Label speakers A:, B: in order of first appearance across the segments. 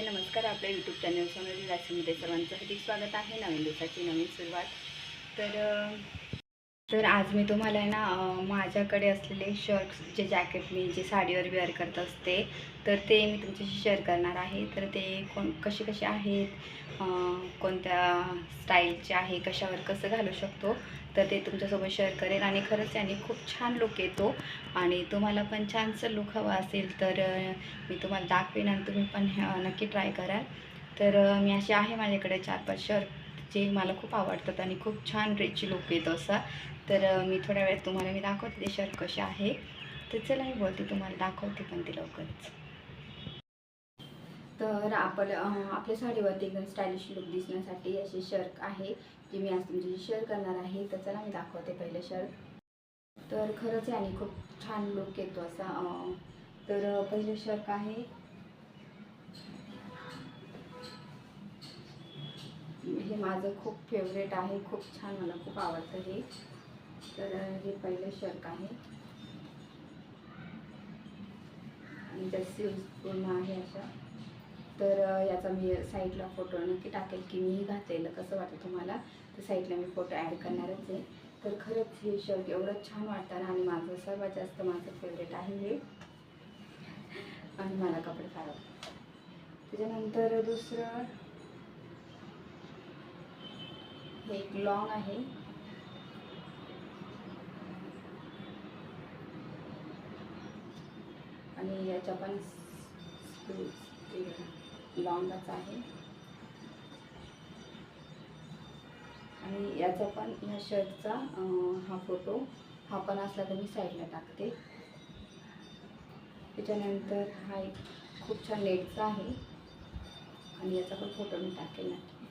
A: सर्वांचे नमस्कार आपल्या यूट्यूब चॅनल सोनाली राशीमध्ये सर्वांचं हार्दिक स्वागत आहे. नवीन दिवसाची नवीन सुरुवात. तर तर आज मी तुम्हाला आहे ना माझ्याकडे असलेले शर्ट्स जे जॅकेट मी जे साडीवर वेअर करत असते तर ते मी तुमच्याशी शेअर करणार आहे. तर ते कोण कसे कसे आहेत कोणत्या स्टाईलचे आहे कशावर कसं घालू शकतो तर ते तुमच्यासोबत शेअर करेन. आणि खरंच याने खूप छान लुक येतो. आणि तुम्हाला पण छानसं लुक हवा असेल तर मी तुम्हाला दाखवेन आणि तुम्ही पण नक्की ट्राय कराल. तर मी असे आहे माझ्याकडे चार पाच शर्ट जे मला खूप आवडतात आणि खूप छान रिच लुक येतो असा. तर मी थोड्या वेळात तुम्हाला मी दाखवते ते शर्ट कसे आहे. तर चला मी बोलते तुम्हाला दाखवते पण ते लवकरच. तर आपलं आपल्या साडीवरती एकदम स्टायलिश लुक दिसण्यासाठी असे शर्क आहे जे मी आज तुमच्याशी शेअर करणार आहे. तर चला मी दाखवते पहिलं शर्क तर खरंच याने खूप छान लुक येतो असा तर पहिले पहिलं आहे. हे माझं खूप फेवरेट आहे खूप छान मला खूप आवडतं हे. तर हे पहिलं शर्क आहे. आणि त्या पूर्ण आहे अशा. तर याचा मी साईडला फोटो नक्की टाकेल की मी घातलेलं कसं वाटतं तुम्हाला? तर साईडला मी फोटो ॲड करणारच आहे. तर खरंच हे शर्ट एवढं छान वाटतं आणि माझं सर्वात जास्त माझं फेवरेट आहे हे. आणि मला कपडे फार त्याच्यानंतर दुसरं हे एक लॉंग आहे आणि याच्या पण लॉंगच आहे. आणि याचा पण ह्या शर्टचा हा फोटो हा पण असला तर मी साईडला टाकते. त्याच्यानंतर हा एक खूप छान नेटचा आहे. आणि याचा पण फोटो मी टाकेल नक्की.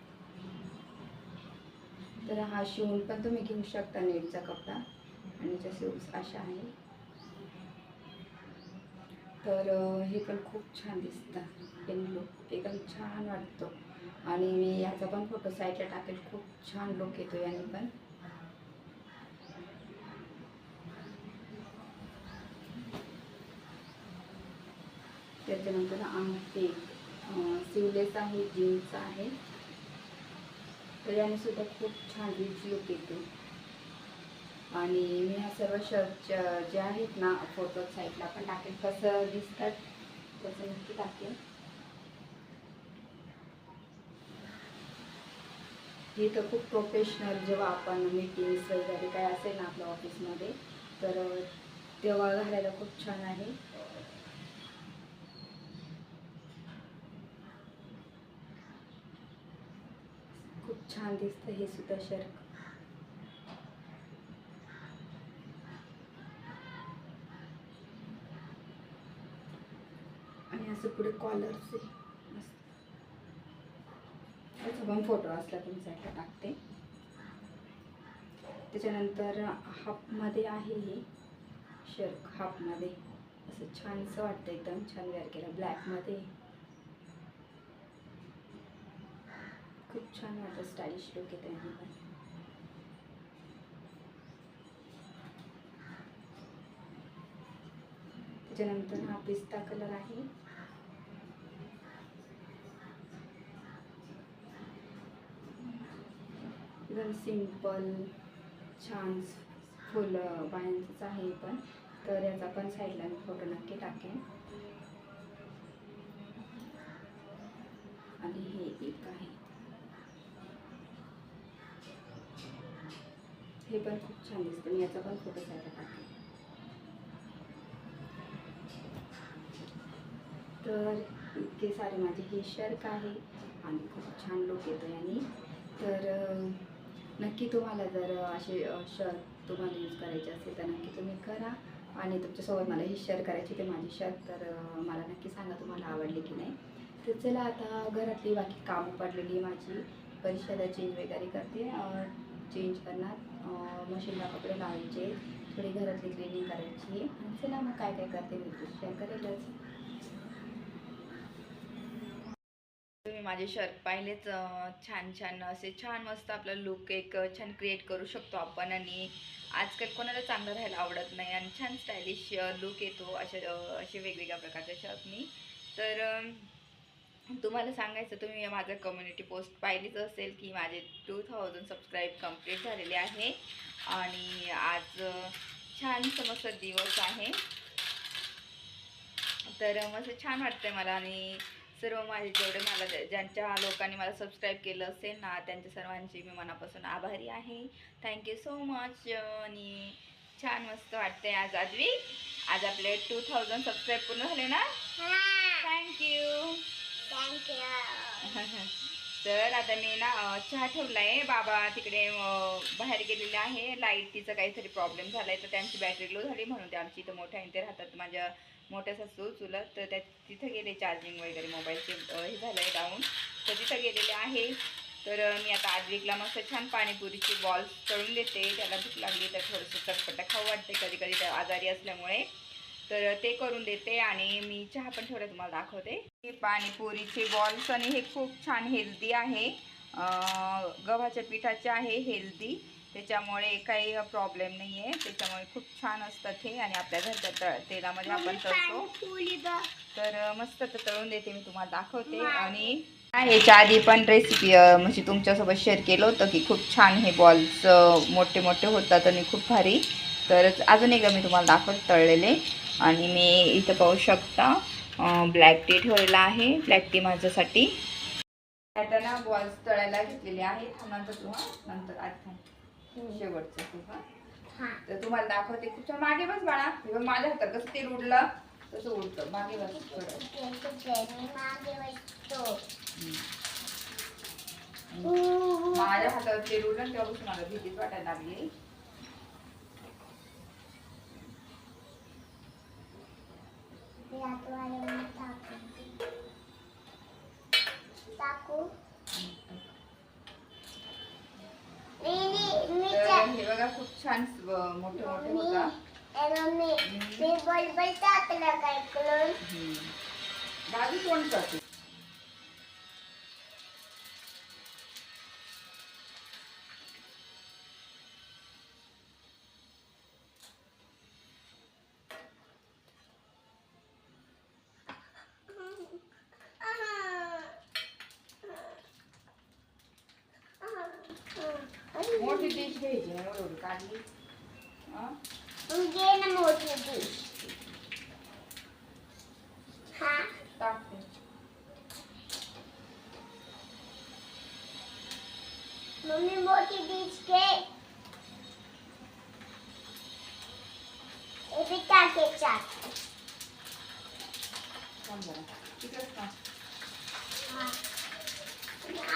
A: तर हा शिवून पण तुम्ही घेऊ शकता नेटचा कपडा. आणि याच्या शिवस अशा आहे तर हे पण खूप छान दिसतं. पेन लुक एकदम छान वाटतो. आणि मी याचा पण फोटो साईडला टाकेल. खूप छान लुक येतो याने पण. त्याच्यानंतर आम- सिवलेस आहे जीन्स आहे. तर याने सुद्धा खूप छान रिच लुक येतो आणि मी ह्या सर्व शर्ट जे आहेत ना फोटो साईडला पण टाकेल कसं दिसतात तसं नक्की टाकेल हे तर खूप प्रोफेशनल जेव्हा आपण मीटिंग्स वगैरे काय असेल ना आपल्या ऑफिसमध्ये तर तेव्हा घालायला खूप छान आहे. खूप छान दिसतं हे सुद्धा शर्ट आणि असं पुढे कॉलरचे त्याचा पण फोटो असला तुम्ही साईडला टाकते. त्याच्यानंतर हाफमध्ये आहे हे. शर्क हाफमध्ये असं छानसं वाटतं एकदम. छान वेअर केलं. ब्लॅकमध्ये खूप छान वाटतं स्टाईलिश लुक येतं यांनी पण. त्याच्यानंतर हा पिस्ता कलर आहे. एकदम सिंपल छान फुल बायांचंच आहे हे पण. तर याचा पण साईडला मी फोटो नक्की टाकेन. आणि हे एक आहे. हे पण खूप छान दिसतं. मी याचा पण फोटो साईडला टाकेन. तर इतके सारे माझे हे शर्ट आहे आणि खूप छान लुक येतो याने तर नक्की तुम्हाला जर असे शर्ट तुम्हाला यूज करायचे असेल तर नक्की तुम्ही करा आणि तुमच्यासोबत मला हे शेअर करायची ते माझी शर्ट तर मला नक्की सांगा तुम्हाला आवडले की नाही. तर चला आता घरातली बाकी कामं पडलेली माझी. परिषदा चेंज वगैरे करते चेंज करणार मशीनला कपडे लावायचे थोडी घरातली क्लिनिंग करायची. आणि चला मग काय काय करते मी शेअर करेलच. तुम्ही माझे शर्ट पाहिलेच छान छान असे छान मस्त आपला लुक एक छान क्रिएट करू शकतो आपण आणि आजकाल कोणाला चांगलं राहायला आवडत नाही आणि छान स्टायलिश लुक येतो अशा असे वेगवेगळ्या प्रकारच्या शर्टनी तर
B: तुम्हाला सांगायचं तुम्ही माझं कम्युनिटी पोस्ट पाहिलीच असेल की माझे टू थाउजंड सबस्क्राईब कंप्लीट झालेले आहे आणि आज छान समस्त दिवस आहे. तर मस्त छान वाटतं मला आणि सर्व माझे जेवढे मला ज्या- ज्यांच्या लोकांनी मला सबस्क्राईब केलं असेल ना त्यांच्या सर्वांची मी मनापासून आभारी आहे. थँक्यू सो मच आणि छान मस्त वाटतंय आज आजवी. आज आपले टू थाउजंड सबस्क्राईब पूर्ण झाले ना? थँक्यू तर आता मी ना चहा ठेवला आहे बाबा तिकडे बाहेर गेलेले आहे. लाईटीचा काहीतरी प्रॉब्लेम झाला आहे तर त्यांची बॅटरी लो झाली म्हणून ते आमची इथं मोठ्या इथे राहतात. माझ्या मोठ्या सासू चुलत तर त्या तिथं गेले चार्जिंग वगैरे मोबाईलचे हे झालं आहे डाऊन तर तिथं गेलेले आहे. तर मी आता आजविकला मस्त छान पाणीपुरीची बॉल्स तळून देते. त्याला भूक लागली तर थोडंसं चटपटा खाऊ वाटते. कधी कधी त्या आजारी असल्यामुळे. तर ते करून देते आणि मी चहा पण थोडं तुम्हाला दाखवते. हे पाणीपुरीचे बॉल्स आणि हे खूप छान हेल्दी आहे. गव्हाच्या पिठाचे आहे हेल्दी त्याच्यामुळे काही प्रॉब्लेम नाही आहे त्याच्यामुळे खूप छान असतात हे आणि आपल्या घरच्या त तेलामध्ये आपण तळतो. तर मस्त ते तळून देते मी तुम्हाला दाखवते. आणि हा, याच्या आधी पण रेसिपी म्हणजे तुमच्यासोबत शेअर केलं होतं की खूप छान हे बॉल्स मोठे मोठे होतात आणि खूप भारी. तर अजून एकदा मी तुम्हाला दाखवते तळलेले. आणि मी इथं पाहू शकता ब्लॅक टी ठेवलेला आहे. ब्लॅक टी माझ्यासाठी. आता ना बॉल्स तळायला घेतलेले आहेत. नंतर तू हा नंतर थांब शेवटचं तू हा? तर तुम्हाला दाखवते. खूप छान. मागे बस बाळा. हे बघ माझ्या हातात कसं तेल उडलं तसं उडतं. मागे बस. माझ्या हातावर तेल उडलं तेव्हापासून मला भीतीच वाटायला लागली. तर हे बघा खूप छान मोठे मोठे होता. बाजू कोण करते? मोठी डिश घ्यायची ना एवढी एवढी काढली हा? टाकते
C: मम्मी मोठी डिश घे बी टाक.
B: थांब जरा. तिकडंच थांब.
C: हा.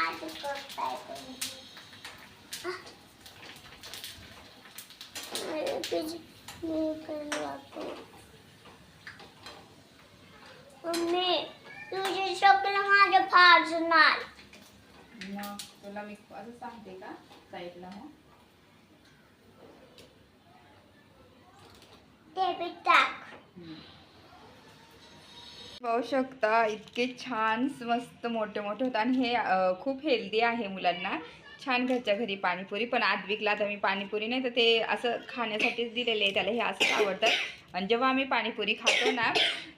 C: आधी करताय तुम्ही. अरे, मी पण मम्मी तुझे सगळं माझं फाजणार
B: मग तुला मी असं सांगते का साईडला मग
C: ते बी टाक
B: पाहू शकता इतके छान मस्त मोठे मोठे होतात आणि हे खूप हेल्दी आहे मुलांना. छान घरच्या घरी पाणीपुरी पण आज विकला मी पाणीपुरी नाही तर ते असं खाण्यासाठीच दिलेले आहे त्याला हे असंच आवडतं. आणि जेव्हा आम्ही पाणीपुरी खातो ना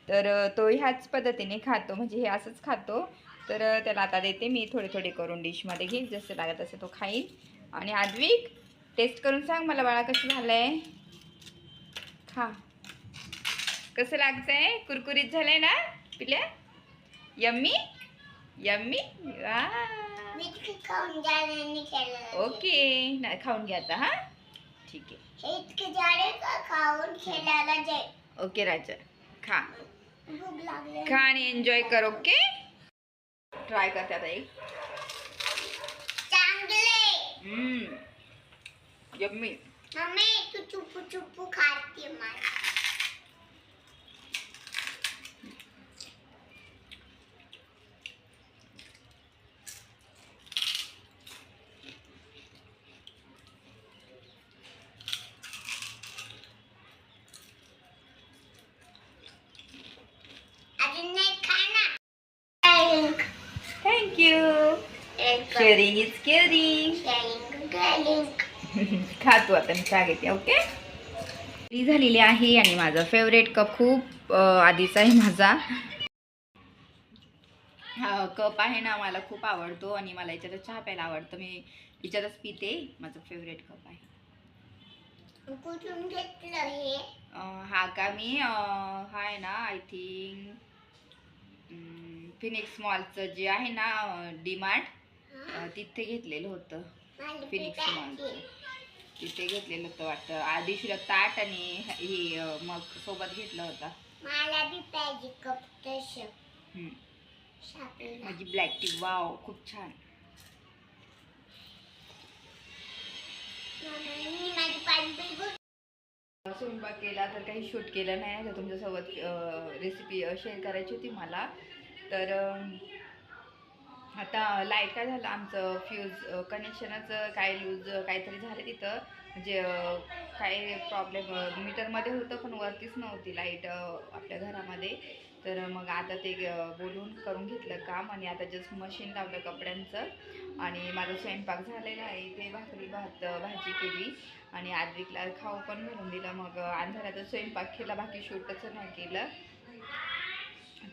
B: तर तो ह्याच पद्धतीने खातो म्हणजे हे असंच खातो. तर त्याला आता देते मी थोडे थोडे करून डिशमध्ये घेईल जसं लागत तसं तो खाईल आणि आद्विक टेस्ट करून सांग मला बाळा कसं झालं आहे खा. कसं लागतं आहे कुरकुरीत झालं आहे ना पिल्या? यम्मी? यम्मी? वा ओके. नाही खाऊन घ्या आता हा? ठीक आहे.
C: हे खाऊन खेळायला जाय.
B: ओके राजा. खा. खा आणि एन्जॉय कर ओके? ट्राय करते आता एक.
C: चांगले.
B: यम्मी.
C: मम्मी तू चुपू चुपू खाते मला अजून नाही खाना
B: थँक्यू शेअरिंग इज केअरिंग खा आता मी चहा घेते ओके? ती झालेली आहे आणि माझा फेवरेट कप खूप आधीचा आहे माझा. हा कप आहे ना मला खूप आवडतो आणि मला याच्यातच चहा प्यायला आवडतं. मी याच्यातच पिते माझं फेवरेट कप आहे.
C: हा
B: का मी? हा आहे ना आय थिंक फिनिक्स मॉलचं जे आहे ना डीमार्ट
C: मार्ट
B: तिथे घेतलेलं होतं. फिनिक्स. मॉलचं तिथे घेतलेलं होतं वाटतं. आदिशीला ताट आणि ही मग सोबत घेतलं होता.
C: मला बी पाहिजे कप तसं.
B: हम्म.
C: शापेला
B: माझी ब्लॅक टी वाव खूप छान. स्वयंपाक केला तर काही शूट केलं नाही. तर तुमच्यासोबत रेसिपी शेअर करायची होती मला. तर आता लाइट काय झालं? आमचं फ्यूज कनेक्शनच काय लूज काहीतरी झालं तिथं. म्हणजे काय प्रॉब्लेम मीटरमध्ये होतं पण वरतीच नव्हती लाइट आपल्या घरामध्ये. तर मग आता ते बोलून करून घेतलं काम आणि आता जस्ट मशीन लावलं कपड्यांचं. आणि माझा स्वयंपाक झालेला आहे. ते भाकरी भात भाजी केली. आणि आदविकला खाऊ पण घालून दिलं. मग अंधाराचा स्वयंपाक केला. बाकी शूटच नाही केलं.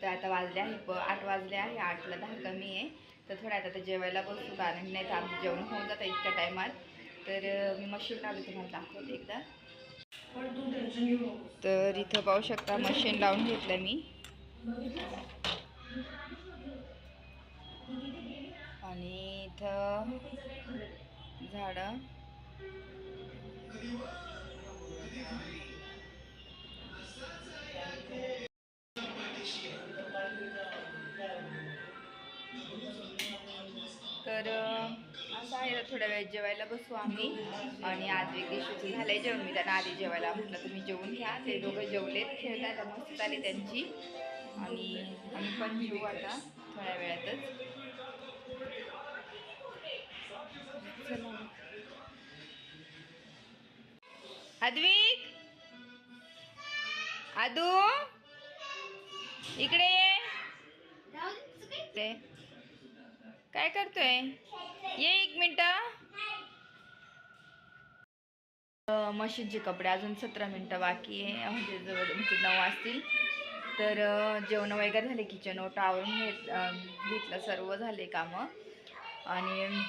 B: तर आता वाजले आहे प आठ वाजले आहे. आठला दहा कमी आहे. तर थोड्या आता जेवायला बसू कारण नाही तर आमचं जेवण होऊन जातं इतक्या टायमात. तर मी मशीन लावली तुम्हाला दाखवते एकदा. तर इथं पाहू शकता मशीन लावून घेतलं मी. आणि इथं झाडं. तर असं आहे थोड्या वेळ जेवायला बसू आम्ही. आणि आज दिवशी झालंय जेवण. मी त्यांना आधी जेवायला म्हटलं तुम्ही जेवून घ्या. ते दोघं जेवलेत खेळतायला मस्त आली त्यांची. आणि आम्ही पण जेवू आता थोड्या वेळातच. अद्विक आदू! इकडे ये. ते काय करतोय? ये एक मिनटं. मशीनचे कपडे अजून सतरा मिनटं बाकी आहे. म्हणजे जवळ म्हणजे नऊ असतील तर जेवण वगैरे झाले किचन ओट आवरून घेत घेतलं सर्व झाले कामं. आणि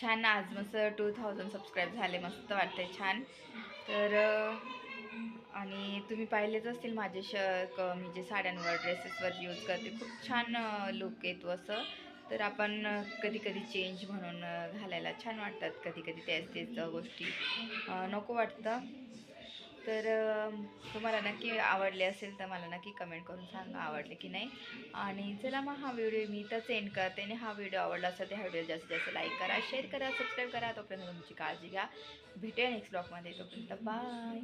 B: छान आज मस्त टू थाउजंड सबस्क्राईब झाले मस्त वाटतंय छान. तर आणि तुम्ही पाहिलेच असतील माझे श क मी जे साड्यांवर ड्रेसेसवर यूज करते. खूप छान लुक येतो असं. तर आपण कधीकधी कधी कधी चेंज म्हणून घालायला छान वाटतात कधी कधी त्याच तेच गोष्टी. नको वाटतं. तर तुम्हाला नक्की आवडले असेल तर मला नक्की कमेंट करून सांगा आवडले की नाही. आणि चला मग हा व्हिडिओ मी इथंच एंड करते आणि हा व्हिडिओ आवडला असेल तर हा व्हिडिओ जास्तीत जास्त लाईक करा शेअर करा सबस्क्राईब करा. तोपर्यंत तुमची काळजी घ्या. भेटूया नेक्स्ट ब्लॉगमध्ये तोपर्यंत बाय